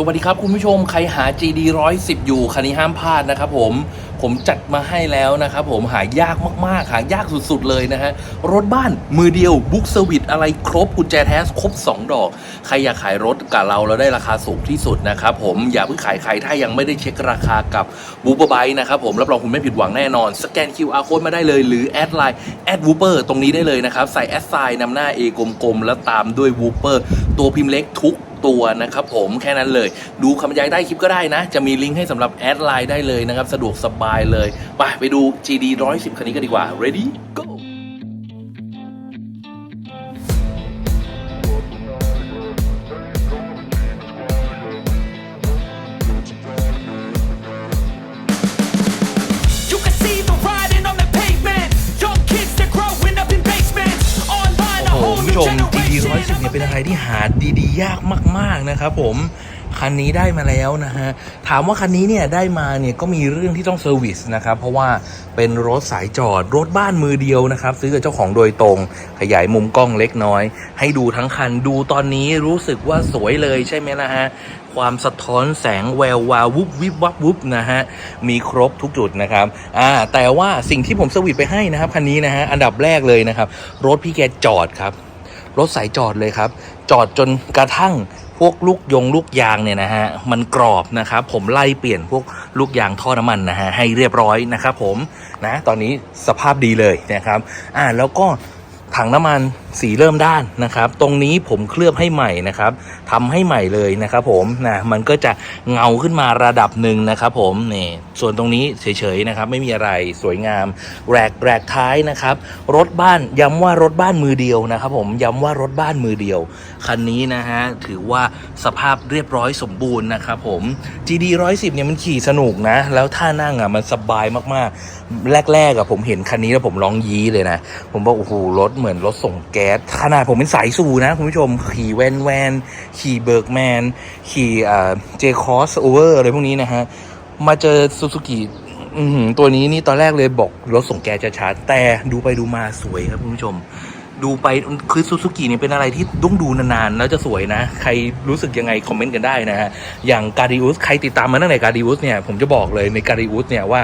สวัสดีครับคุณผู้ชมใครหา GD 110 อยู่คันนี้ห้ามพลาดนะครับผมผมจัดมาให้แล้วนะครับผมหายากมากๆ หายากสุดๆเลยนะฮะ รถบ้านมือเดียวบุ๊กเซอร์วิสอะไรครบกุญแจแท้ครบ 2 ดอก ใครอยากขายรถกับเราแล้วได้ราคาสูงที่สุดนะครับผมอย่าเพิ่งขายใครถ้ายังไม่ได้เช็คราคากับบูเบอร์ไบนะครับผมรับรองคุณไม่ผิดหวังแน่นอน สแกน QR code มาได้เลย หรือแอดไลน์แอดวูเปอร์ตรงนี้ได้เลยนะครับใส่แอดไซน์นำหน้า A กลมๆแล้วตามด้วยวูเปอร์ตัวพิมพ์เล็กทุก ตัวนะครับผมแค่นั้นเลย ดูคำบรรยายใต้คลิปก็ได้นะ จะมีลิงก์ให้สำหรับแอดไลน์ได้เลยนะครับ สะดวกสบายเลย ไปไปดู GD 110 คันนี้กันดีกว่า ready go ชม GD generation. 110 เนี่ยเป็นอะไรที่หาดีๆ ยากมากๆนะครับผมคันนี้ได้มาแล้วนะฮะ ถามว่าคันนี้เนี่ยได้มาเนี่ยก็มีเรื่องที่ต้องเซอร์วิสนะครับ เพราะว่าเป็นรถสายจอด รถบ้านมือเดียวนะครับ ซื้อกับเจ้าของโดยตรง ขยายมุมกล้องเล็กน้อย ให้ดูทั้งคันดูตอนนี้รู้สึกว่าสวยเลยใช่ไหมนะฮะ ความสะท้อนแสงแวววาววุบวิบวับวุบนะฮะ มีครบทุกจุดนะครับอ่าแต่ว่าสิ่งที่ผมสวิตไปให้นะครับคันนี้นะฮะอันดับแรกเลยนะครับรถพี่แกจอดครับ รถสายจอดเลยครับ จอดจนกระทั่งพวกลูกยงลูกยางเนี่ยนะฮะมันกรอบนะครับผมไล่เปลี่ยนพวกลูกยางท่อน้ำมันนะฮะให้เรียบร้อยนะครับผมนะตอนนี้สภาพดีเลยนะครับอ่าแล้วก็ ถังน้ำมันสีเริ่มด้านนะครับ ตรงนี้ผมเคลือบให้ใหม่นะครับทำให้ใหม่เลยนะครับ ผมนะมันก็จะเงาขึ้นมาระดับหนึ่งนะครับ ผมนี่ส่วนตรงนี้เฉยๆนะครับ ไม่มีอะไรสวยงามแรกแรกท้ายนะครับ รถบ้านย้ำว่ารถบ้านมือเดียวนะครับ ผมย้ำว่ารถบ้านมือเดียวคันนี้นะฮะถือว่าสภาพเรียบร้อยสมบูรณ์นะครับ ผม GD 110เนี่ยมันขี่สนุกนะ แล้วท่านั่งอะมันสบายมากๆ แรกๆอะผมเห็นคันนี้แล้วผมร้องยี้เลยนะผมบอกโอ้โหรถเหมือนรถส่งแก๊สขนาดผมเป็นสายสูนะ คุณผู้ชม ขี่แวนแวนขี่เบิร์กแมน ขี่อ่าเจคอสโอเวอร์อะไรพวกนี้นะฮะ มาเจอซูซูกิตัวนี้นี่ตอนแรกเลยบอกรถส่งแก๊สจะชัดแต่ดูไปดูมาสวยครับคุณผู้ชม ดูไปคือซูซูกิเนี่ยเป็นอะไรที่ต้องดูนานๆ แล้วจะสวยนะ ใครรู้สึกยังไงคอมเมนต์กันได้นะฮะอย่างการดิอุสใครติดตามมาตั้งแต่การดิอุสเนี่ยผมจะบอกเลยในการดิอุสเนี่ยว่า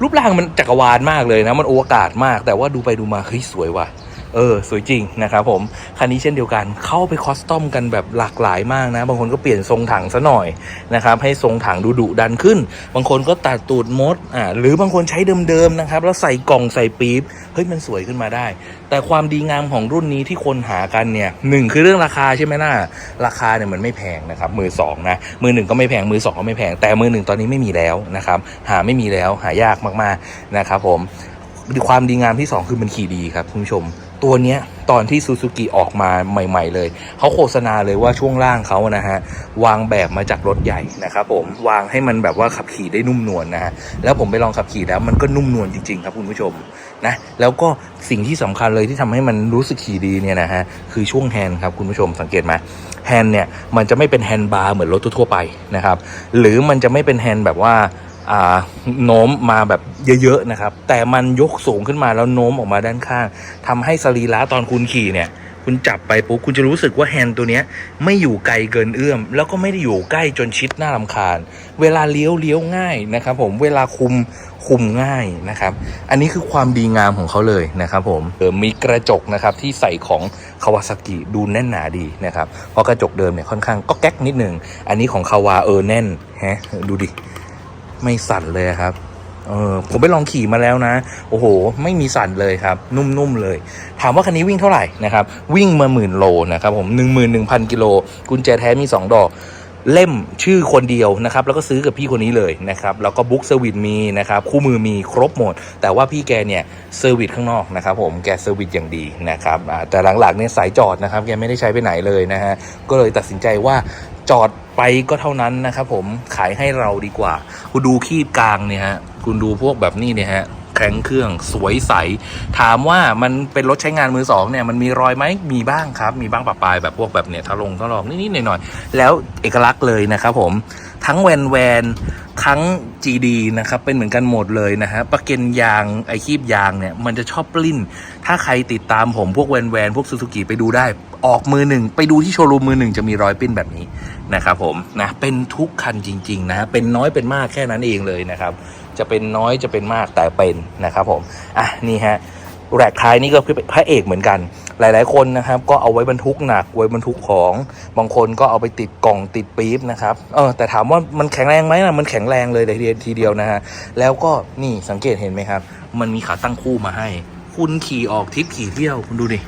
รูปร่างมันจักรวาลมากเลยนะ มันโอวกาศมาก แต่ว่าดูไปดูมาเฮ้ยสวยว่ะ เออสวยจริงนะครับผมคันนี้เช่นเดียวกันเข้าไปคอสตอมกันแบบหลากหลายมากนะ บางคนก็เปลี่ยนทรงถังซะหน่อยนะครับให้ทรงถังดูดุดันขึ้น บางคนก็ตัดตูดมดอ่าหรือบางคนใช้เดิมๆนะครับแล้วใส่กล่องใส่ปี๊บเฮ้ยมันสวยขึ้นมาได้ แต่ความดีงามของรุ่นนี้ที่คนหากันเนี่ยหนึ่งคือเรื่องราคาใช่ไหมล่ะราคาเนี่ยมันไม่แพงนะครับมือสองนะมือหนึ่งก็ไม่แพงมือสองก็ไม่แพงแต่มือหนึ่งตอนนี้ไม่มีแล้วนะครับหาไม่มีแล้วหายากมากๆนะครับผมความดีงามที่ 2 คือมันขี่ดีครับคุณผู้ชมตัวเนี้ยตอนที่ซูซูกิออกมาใหม่ ๆ เลย เขาโฆษณาเลยว่าช่วงล่างเขานะฮะ วางแบบมาจากรถใหญ่นะครับผมวางให้มันแบบว่าขับขี่ได้นุ่มนวลนะฮะแล้วผมไปลองขับขี่แล้วมันก็นุ่มนวลจริง ๆ ครับคุณผู้ชมนะแล้วก็สิ่งที่สำคัญเลยที่ทำให้มันรู้สึกขี่ดีเนี่ยนะฮะคือช่วงแฮนด์ครับคุณผู้ชมสังเกตไหมแฮนด์เนี่ยมันจะไม่เป็นแฮนด์บาร์เหมือนรถทั่วไปนะครับหรือมันจะไม่เป็นแฮนด์แบบว่า โน้มมาแบบเยอะๆนะครับ แต่มันยกสูงขึ้นมาแล้วโน้มออกมาด้านข้างทำให้สรีระตอนคุณขี่เนี่ย คุณจับไปปุ๊บคุณจะรู้สึกว่าแฮนด์ตัวเนี้ยไม่อยู่ไกลเกินเอื้อม แล้วก็ไม่ได้อยู่ใกล้จนชิดหน้าลำคาญ เวลาเลี้ยวเลี้ยวง่ายนะครับผมเวลาคุมคุมง่ายนะครับ อันนี้คือความดีงามของเขาเลยนะครับผมเออมีกระจกนะครับที่ใส่ของคาวาซากิดูแน่นหนาดีนะครับ เพราะกระจกเดิมเนี่ยค่อนข้างก็แก๊กนิดนึง อันนี้ของคาวาเออแน่นฮะดูดิ ไม่สั่นเลยครับ เออผมไปลองขี่มาแล้วนะ โอ้โห ไม่มีสั่นเลยครับ นุ่มๆเลย ถามว่าคันนี้วิ่งเท่าไหร่นะครับ วิ่งมาหมื่นโลนะครับผมหนึ่งหมื่นหนึ่งพันกิโลกุญแจแท้มี2ดอกเล่มชื่อคนเดียวนะครับ แล้วก็ซื้อกับพี่คนนี้เลยนะครับแล้วก็บุ๊กเซอร์วิสมีนะครับคู่มือมีครบหมด แต่ว่าพี่แกเนี่ยเซอร์วิสข้างนอกนะครับผมแกเซอร์วิสอย่างดีนะครับแต่หลังๆเนี่ยสายจอดนะครับแกไม่ได้ใช้ไปไหนเลยนะฮะก็เลยตัดสินใจว่า จอดไปก็เท่านั้นนะครับผมขายให้เราดีกว่า คุณดูคีบกลางเนี่ยฮะคุณดูพวกแบบนี้เนี่ยฮะแข็งเครื่องสวยใส ถามว่ามันเป็นรถใช้งานมือสองเนี่ยมันมีรอยไหมมีบ้างครับ มีบ้างปะปลายแบบพวกแบบเนี่ยทะลงทะลองนิดๆหน่อยๆแล้วเอกลักษณ์เลยนะครับผม ทั้งแวนแวนทั้ง GD นะครับ เป็นเหมือนกันหมดเลยนะฮะประเก็นยางไอคีบยางเนี่ย มันจะชอบปลิ้น ถ้าใครติดตามผมพวกแวนแวนพวกซูซูกิไปดูได้ ออกมือหนึ่ง ไปดูที่โชว์รูมมือหนึ่งจะมีรอยปลิ้นแบบนี้นะครับผมนะเป็นทุกคันจริง ๆนะฮะเป็นน้อยเป็นมากแค่นั้นเองเลยนะครับ จะเป็นน้อยจะเป็นมากแต่เป็นนะครับผมอะนี่ฮะแรกท้ายนี่ก็คือพระเอกเหมือนกัน หลาย ๆ คนนะครับ ก็เอาไว้บรรทุกหนักไว้บรรทุกของบางคนก็เอาไปติดกล่องติดปี๊บนะครับเออแต่ถามว่ามันแข็งแรงไหมนะมันแข็งแรงเลยทีเดียวทีเดียวนะฮะแล้วก็นี่สังเกตเห็นไหมครับ มันมีขาตั้งคู่มาให้ คุณขี่ออกทริปขี่เที่ยวคุณดูดิ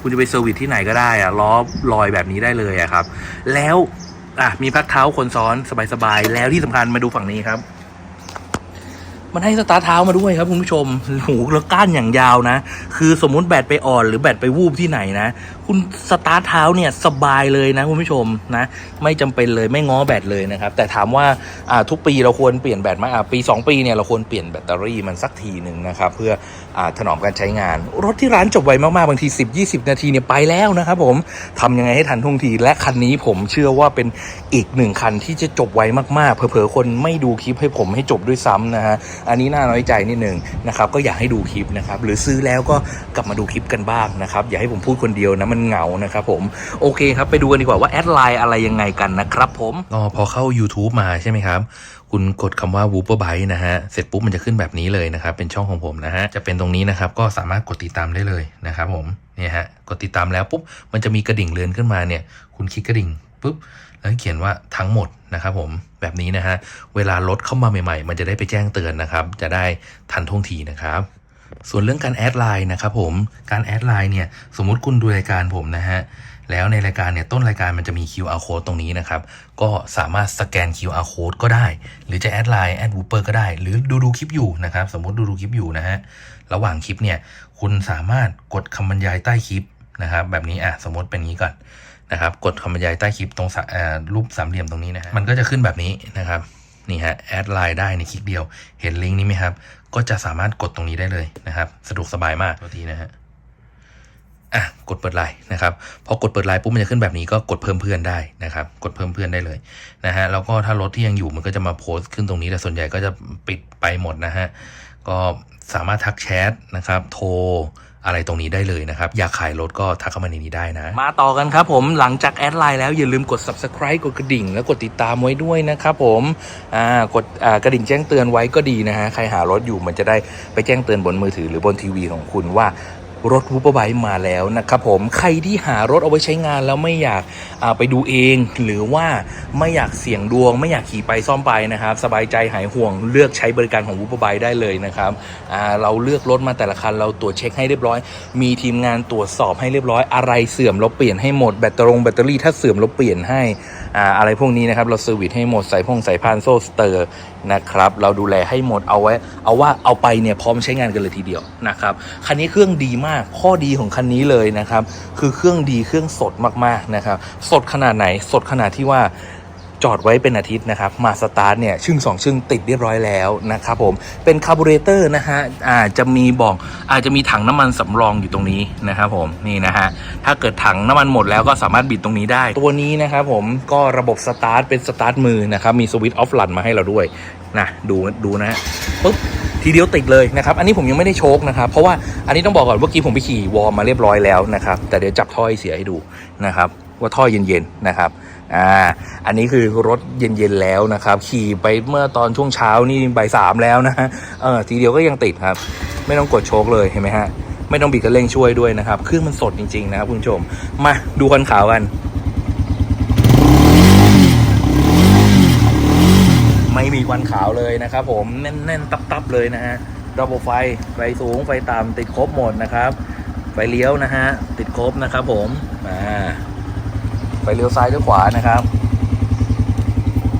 คุณจะไปเซอร์วิสที่ไหนก็ได้อะล้อลอยแบบนี้ได้เลยอะครับ แล้วอะมีพักเท้าคนซ้อนสบายๆแล้วที่สำคัญมาดูฝั่งนี้ครับ มันให้สตาร์ทเท้ามาด้วยครับคุณผู้ชมโหแล้วก้านอย่างยาวนะ คือสมมุติแบตไปอ่อน หรือแบตไปวูบที่ไหนนะ คุณสตาร์ทเท้าเนี่ยสบายเลยนะคุณผู้ชมนะ ไม่จำเป็นเลยไม่ง้อแบตเลยนะครับ แต่ถามว่าอ่าทุกปีเราควรเปลี่ยนแบตไหมอ่าปี 2 ปีเนี่ยเราควรเปลี่ยนแบตเตอรี่มันสักทีหนึ่งนะครับ เพื่ออาถนอมการใช้งาน รถที่ร้านจบไวมากๆบางที 10-20 นาทีเนี่ยไปแล้วนะครับผมทำยังไงให้ทันท่วงทีและคันนี้ผมเชื่อว่าเป็นอีกหนึ่งคันที่จะจบไวมากๆเผลอๆคนไม่ดูคลิปให้ผมให้จบด้วยซ้ำนะฮะอันนี้น่าน้อยใจนิดนึงนะครับก็อยากให้ดูคลิปนะครับหรือซื้อแล้วก็กลับมาดูคลิปกันบ้างนะครับอย่าให้ผมพูดคนเดียวนะมันเหงานะครับผมโอเคครับไปดูกันดีกว่าว่าแอดไลน์อะไรยังไงกันนะครับผมอ๋อพอเข้า YouTube มาใช่ไหมครับ คุณกดคำว่า w o o p e r b y t e นะฮะ เสร็จปุ๊บมันจะขึ้นแบบนี้เลยนะครับ เป็นช่องของผมนะฮะ จะเป็นตรงนี้นะครับ ก็สามารถกดติดตามได้เลยนะครับผม เนี่ยฮะ กดติดตามแล้วปุ๊บ มันจะมีกระดิ่งเรือนขึ้นมาเนี่ย คุณคลิกกระดิ่งปุ๊บ แล้วเขียนว่าทั้งหมดนะครับผม แบบนี้นะฮะ เวลารถเข้ามาใหม่ ๆ มันจะได้ไปแจ้งเตือนนะครับ จะได้ทันท่วงทีนะครับส่วนเรื่องการแอดไลน์นะครับผม การแอดไลน์เนี่ย สมมุติคุณดูรายการผมนะฮะ แล้วในรายการเนี่ยต้นรายการมันจะมี QR code ตรงนี้นะครับ ก็สามารถสแกน QR code ก็ได้ หรือจะแอดไลน์แอดวูเปอร์ก็ได้ หรือดูดูคลิปอยู่นะครับ สมมติดูดูคลิปอยู่นะฮะ ระหว่างคลิปเนี่ย คุณสามารถกดคำบรรยายใต้คลิปนะครับ แบบนี้อะสมมติเป็นงี้ก่อนนะครับ กดคำบรรยายใต้คลิปตรงรูปสามเหลี่ยมตรงนี้นะฮะ มันก็จะขึ้นแบบนี้นะครับ นี่ฮะ แอดไลน์ได้ในคลิกเดียว เห็นลิงก์นี้ไหมครับ ก็จะสามารถกดตรงนี้ได้เลยนะครับ สะดวกสบายมากตัวทีนะฮะ อะกดเปิดไลน์นะครับพอกดเปิดไลน์ปุ๊บมันจะขึ้นแบบนี้ก็กดเพิ่มเพื่อนได้นะครับ กดเพิ่มเพื่อนได้เลยนะฮะแล้วก็ถ้ารถที่ยังอยู่มันก็จะมาโพสต์ขึ้นตรงนี้แต่ส่วนใหญ่ก็จะปิดไปหมดนะฮะก็สามารถทักแชทนะครับโทรอะไรตรงนี้ได้เลยนะครับ อยากขายรถก็ทักเข้ามาในนี้ได้นะ มาต่อกันครับผมหลังจากแอดไลน์แล้วอย่าลืมกด subscribe กดกระดิ่ง แล้วกดติดตามไว้ด้วยนะครับผมอ่ากดอ่ากระดิ่งแจ้งเตือนไว้ก็ดีนะฮะใครหารถอยู่มันจะได้ไปแจ้งเตือนบนมือถือหรือบนทีวีของคุณว่า รถวูปเปอร์ไบมาแล้วนะครับผมใครที่หารถเอาไว้ใช้งานแล้วไม่อยากาไปดูเอง หรือว่าไม่อยากเสี่ยงดวง ไม่อยากขี่ไปซ่อมไปนะครับ สบายใจหายห่วงเลือกใช้บริการของวูปเปอร์ไบได้เลยนะครับเราเลือกรถมาแต่ละคัน เราตรวจเช็คให้เรียบร้อย มีทีมงานตรวจสอบให้เรียบร้อยอะไรเสื่อมเราเปลี่ยนให้หมดแบตเตอรี่แบตเตอรี่ถ้าเสื่อมเราเปลี่ยนให้ออะไรพวกนี้นะครับเราเซอร์วิสให้หมดสายพงสายพานโซ่สเตอร์นะครับเราดูแลให้หมดเอาไว้ เอาว่าเอาไปเนี่ยพร้อมใช้งานกันเลยทีเดียวนะครับคันนี้เครื่องดีมากข้อดีของคันนี้เลยนะครับ คือเครื่องดีเครื่องสดมากๆนะครับ สดขนาดไหนสดขนาดที่ว่าจอดไว้เป็นอาทิตย์นะครับ มาสตาร์ทเนี่ยชึ่งสองชึ่งติดเรียบร้อยแล้วนะครับผม เป็นคาร์บูเรเตอร์นะฮะอาจจะมีบอกอาจจะมีถังน้ำมันสำรองอยู่ตรงนี้นะครับผมนี่นะฮะถ้าเกิดถังน้ำมันหมดแล้วก็สามารถบิดตรงนี้ได้ ตัวนี้นะครับผมก็ระบบสตาร์ทเป็นสตาร์ทมือนะครับมีสวิตช์ออฟลันมาให้เราด้วย นะดูดูนะฮะปุ๊บทีเดียวติดเลยนะครับ อันนี้ผมยังไม่ได้โชคนะครับ เพราะว่าอันนี้ต้องบอกก่อนเมื่อกี้ผมไปขี่วอร์มมาเรียบร้อยแล้วนะครับ แต่เดี๋ยวจับท่อให้เสียให้ดูนะครับ ว่าท่อเย็นๆนะครับ อ่า อันนี้คือรถเย็นๆแล้วนะครับ ขี่ไปเมื่อตอนช่วงเช้านี่บ่ายสามแล้วนะฮะ เออทีเดียวก็ยังติดครับ ไม่ต้องกดโชคเลยเห็นไหมฮะ ไม่ต้องบิดกระเร่งช่วยด้วยนะครับ เครื่องมันสดจริงๆนะครับคุณผู้ชม มาดูคันขาวกัน ไม่มีควันขาวเลยนะครับผมแน่นๆตับๆเลยนะฮะระบบไฟไฟสูงไฟต่ำติดครบหมดนะครับ ไฟเลี้ยวนะฮะติดครบนะครับผมอ่าไฟเลี้ยวซ้ายหรือขวานะครับ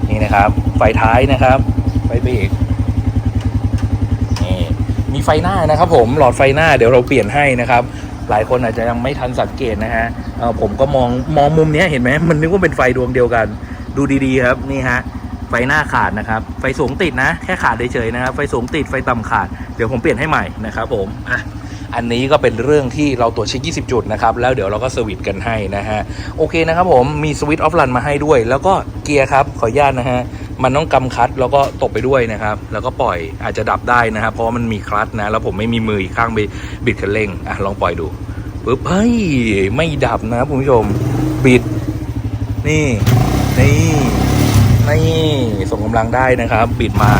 นี่นะครับ ไฟท้ายนะครับ ไฟเบรกนี่มีไฟหน้านะครับ ผมหลอดไฟหน้าเดี๋ยวเราเปลี่ยนให้นะครับหลายคนอาจจะยังไม่ทันสังเกตนะฮะผมก็มองมองมุมนี้เห็นไหมมันนึกว่าเป็นไฟดวงเดียวกัน ดูดีๆครับนี่ฮะ ไฟหน้าขาดนะครับ ไฟสูงติดนะ แค่ขาดเฉยๆนะครับ ไฟสูงติด ไฟต่ำขาด เดี๋ยวผมเปลี่ยนให้ใหม่นะครับผม อะ อันนี้ก็เป็นเรื่องที่เราตรวจเช็ค 20 จุดนะครับ แล้วเดี๋ยวเราก็เซอร์วิสกันให้นะฮะ โอเคนะครับผม มีสวิตช์ออฟรันมาให้ด้วย แล้วก็เกียร์ครับ ขออนุญาตนะฮะ มันต้องกำคัตแล้วก็ตบไปด้วยนะครับ แล้วก็ปล่อยอาจจะดับได้นะครับ เพราะมันมีคลัตช์นะ แล้วผมไม่มีมืออีกข้างไปบิดคันเร่ง อะ ลองปล่อยดูปึ๊บ เฮ้ย ไม่ดับนะครับคุณผู้ชม บิด นี่ นี่ นี่ส่งกำลังได้นะครับ บิดมา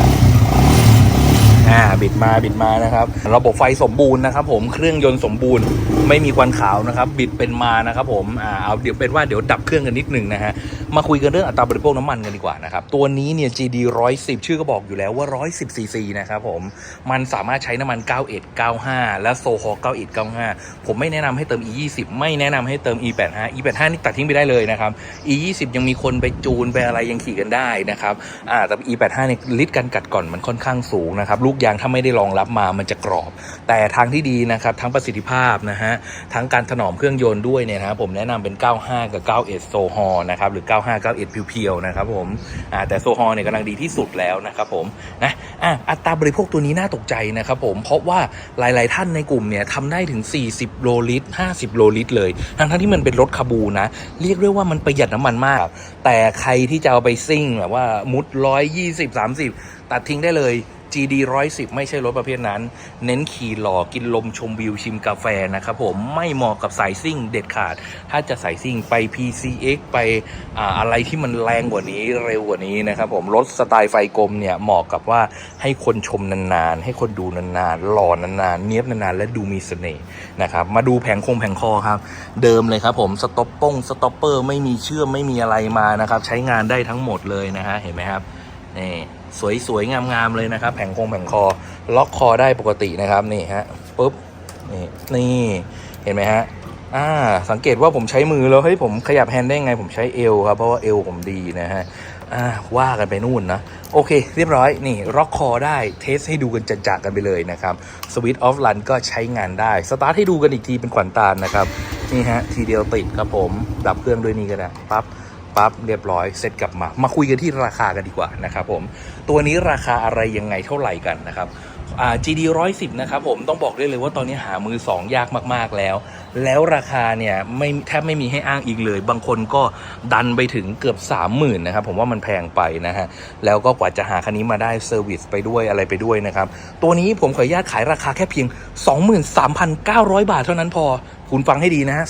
อ่าบิดมาบิดมานะครับ ระบบไฟสมบูรณ์นะครับผมเครื่องยนต์สมบูรณ์ ไม่มีควันขาวนะครับ บิดเป็นมานะครับผมอ่าเอาเดี๋ยวเป็นว่าเดี๋ยวดับเครื่องกันนิดหนึ่งนะฮะ มาคุยกันเรื่องอัตราบริโภคน้ำมันกันดีกว่านะครับ ตัวนี้เนี่ย GD 110 ชื่อก็บอกอยู่แล้วว่า 110 cc นะครับผม มันสามารถใช้น้ำมัน 91 95 และโซฮอ91 95 ผมไม่แนะนำให้เติม E20 ไม่แนะนำให้เติม E85 E85 นี่ตัดทิ้งไปได้เลยนะครับ E20 ยังมีคนไปจูนไปอะไรยังขี่กันได้นะครับอ่าแต่ E85 เนี่ยลิตรการกัดก่อนมันค่อนข้างสูงนะครับ ลูกยางถ้าไม่ได้รองรับมามันจะกรอบ แต่ทางที่ดีนะครับทั้งประสิทธิภาพนะฮะ ทั้งการถนอมเครื่องยนต์ด้วยเนี่ยนะผมแนะนำเป็น 95 กับ 91โซฮอนะครับหรือ 9 91 เพียวๆนะครับผมแต่โซฮอเนี่ยกำลังดีที่สุดแล้วนะครับผมนะอะอัตราบริโภคตัวนี้น่าตกใจนะครับผมเพราะว่าหลายๆท่านในกลุ่มเนี่ยทำได้ถึง 40 โลลิตร 50 โลลิตรเลยทั้งที่มันเป็นรถคาบูนะ เรียกได้ว่ามันประหยัดน้ำมันมาก แต่ใครที่จะเอาไปซิ่งแบบว่ามุด 120 30 ตัดทิ้งได้เลย GD 110 ไม่ใช่รถประเภทนั้น เน้นขี่หล่อกินลมชมวิวชิมกาแฟนะครับผมไม่เหมาะกับสายซิ่งเด็ดขาด ถ้าจะสายซิ่งไป PCX ไปออะไรที่มันแรงกว่านี้เร็วกว่านี้นะครับผมรถสไตล์ไฟกลมเนี่ยเหมาะกับว่าให้คนชมนานๆ ให้คนดูนานๆ หล่อนานๆ เนี้ยบนานๆ และดูมีเสน่ห์นะครับมาดูแผงคงแผงคอครับ เดิมเลยครับผมสต็อปป้งสต็อปเปอร์ไม่มีเชื่อมไม่มีอะไรมานะครับใช้งานได้ทั้งหมดเลยนะฮะเห็นไหมครับ นี่สวยๆงามๆเลยนะครับ แผงคงแผงคอ ล็อกคอได้ปกตินะครับนี่ฮะปุ๊บนี่นี่เห็นไหมฮะอ่าสังเกตว่าผมใช้มือแล้วเฮ้ยผมขยับแฮนด์ได้ไงผมใช้เอวครับเพราะว่าเอวผมดีนะฮะอ่าว่ากันไปนู่นนะ โอเค เรียบร้อยนี่ล็อกคอได้เทสให้ดูกันจัดๆกันไปเลยนะครับสวิตช์ออฟลันก็ใช้งานได้ สตาร์ทให้ดูกันอีกทีเป็นขวัญตาลนะครับนี่ฮะทีเดียวติดครับผมดับเครื่องด้วยนี่ก็ได้ปั๊บ ปั๊บเรียบร้อยเสร็จกลับมา มาคุยกันที่ราคากันดีกว่านะครับผมตัวนี้ราคาอะไรยังไงเท่าไหร่กันนะครับอ่า GD 110 นะครับผมต้องบอกได้เลยว่าตอนนี้หามือ 2 ยากมาก ๆ แล้ว แล้วราคาเนี่ยไม่แทบไม่มีให้อ้างอีกเลย บางคนก็ดันไปถึงเกือบ 30,000นะครับผมว่ามันแพงไปนะฮะ แล้วก็กว่าจะหาคันนี้มาได้เซอร์วิสไปด้วยอะไรไปด้วยนะครับ ตัวนี้ผมขออนุญาตขายราคาแค่เพียง 23,900 บาทเท่านั้นพอ คุณฟังให้ดีนะฮะ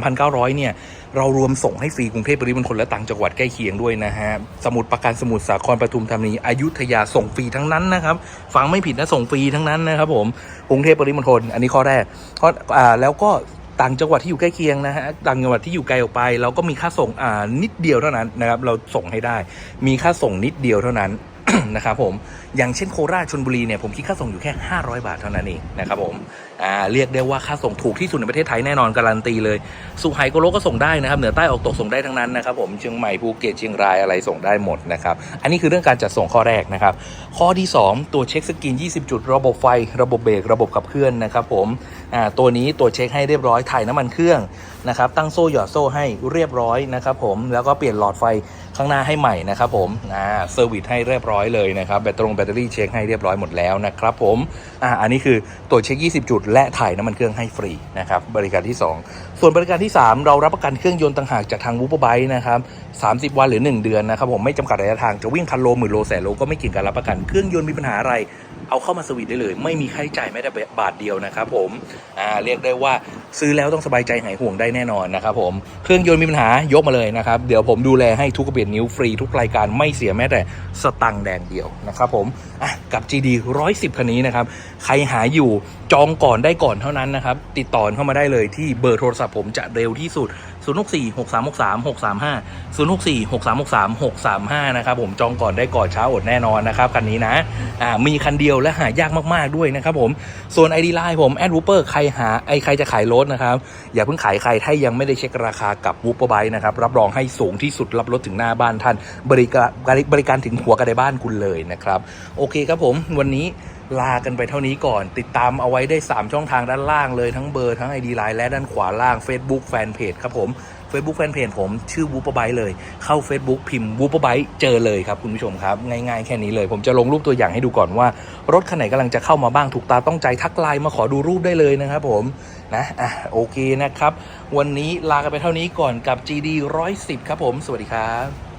23,900 เนี่ย เรารวมส่งให้ฟรีกรุงเทพปริมณฑลและต่างจังหวัดใกล้เคียงด้วยนะฮะ สมุทรปราการสมุทรสาครปทุมธานีอยุธยาส่งฟรีทั้งนั้นนะครับ ฟังไม่ผิดนะส่งฟรีทั้งนั้นนะครับผม กรุงเทพปริมณฑลอันนี้ข้อแรกข้ออ่าแล้วก็ต่างจังหวัดที่อยู่ใกล้เคียงนะฮะ ต่างจังหวัดที่อยู่ไกลออกไป เราก็มีค่าส่งอ่านิดเดียวเท่านั้นนะครับ เราส่งให้ได้ มีค่าส่งนิดเดียวเท่านั้นนะครับผม อย่างเช่นโคราชชนบุรีเนี่ยผมคิดค่าส่งอยู่แค่ 500 บาทเท่านั้นเองนะครับผม อ่าเรียกได้ว่าค่าส่งถูกที่สุดในประเทศไทยแน่นอนการันตีเลยสุไหโกโลก็ส่งได้นะครับเหนือใต้ออกตกส่งได้ทั้งนั้นนะครับผมเชียงใหม่ภูเก็ตเชียงรายอะไรส่งได้หมดนะครับอันนี้คือเรื่องการจัดส่งข้อแรกนะครับข้อที่ 2 ตัวเช็คสกิน 20 จุด ระบบไฟ ระบบเบรกระบบขับเคลื่อนนะครับผมอ่าตัวนี้ตัวเช็คให้เรียบร้อยถ่ายน้ำมันเครื่องนะครับตั้งโซ่หยอดโซ่ให้เรียบร้อยนะครับผมแล้วก็เปลี่ยนหลอดไฟ ข้างหน้าให้ใหม่นะครับผมอะเซอร์วิสให้เรียบร้อยเลยนะครับแบตตรงแบตเตอรี่เช็คให้เรียบร้อยหมดแล้วนะครับผมอ่าอันนี้คือตัวเช็ค 20 จุด และถ่ายน้ำมันเครื่องให้ฟรีนะครับบริการที่ 2 ส่วนบริการที่ 3 เรารับประกันเครื่องยนต์ต่างหากจากทางวูปไบนะครับ30 วันหรือ 1 เดือนนะครับผมไม่จำกัดระยะทางจะวิ่งพันโลหมื่นโลแสนโลก็ไม่เกี่ยงกับรับประกันเครื่องยนต์มีปัญหาอะไร เอาเข้ามาสวิตได้เลย ไม่มีค่าใช้จ่ายแม้แต่บาทเดียวนะครับผมอ่าเรียกได้ว่าซื้อแล้วต้องสบายใจหายห่วงได้แน่นอนนะครับผมเครื่องยนต์มีปัญหายกมาเลยนะครับเดี๋ยวผมดูแลให้ทุกกระเบียดนิ้วฟรีทุกรายการไม่เสียแม้แต่สตังค์แดงเดียวนะครับผมอะกับ GD 110 คันนี้นะครับใครหาอยู่จองก่อนได้ก่อนเท่านั้นนะครับติดต่อเข้ามาได้เลยที่เบอร์โทรศัพท์ผมจะเร็วที่สุด 064 6363 635 064 6363 635นะครับผมจองก่อนได้ก่อนเช้าอดแน่นอนนะครับคันนี้นะอ่ามีคันเดียวและหายากมากๆด้วยนะครับผมส่วน ID Line ผมแอดวูเปอร์ใครหาไอใครจะขายรถนะครับอย่าเพิ่งขายใครถ้ายังไม่ได้เช็คราคากับวูเปอร์ไบนะครับรับรองให้สูงที่สุดรับรถถึงหน้าบ้านท่านบริการบริการถึงหัวกระไดบ้านคุณเลยนะครับโอเคครับผมวันนี้ ลากันไปเท่านี้ก่อน ติดตามเอาไว้ได้ 3 ช่องทางด้านล่างเลยทั้งเบอร์ทั้ง ID Line และด้านขวาล่าง Facebook Fanpage ครับผม Facebook Fanpage ผมชื่อวูปไบเลยเข้า Facebook พิมพ์วูปไบเจอเลยครับคุณผู้ชมครับ ง่ายๆแค่นี้เลย ผมจะลงรูปตัวอย่างให้ดูก่อนว่า รถคันไหนกำลังจะเข้ามาบ้างถูกตาต้องใจทักไลน์มาขอดูรูปได้เลยนะครับผมนะอะโอเคนะครับ วันนี้ลากันไปเท่านี้ก่อนกับ GD 110 ครับผม สวัสดีครับ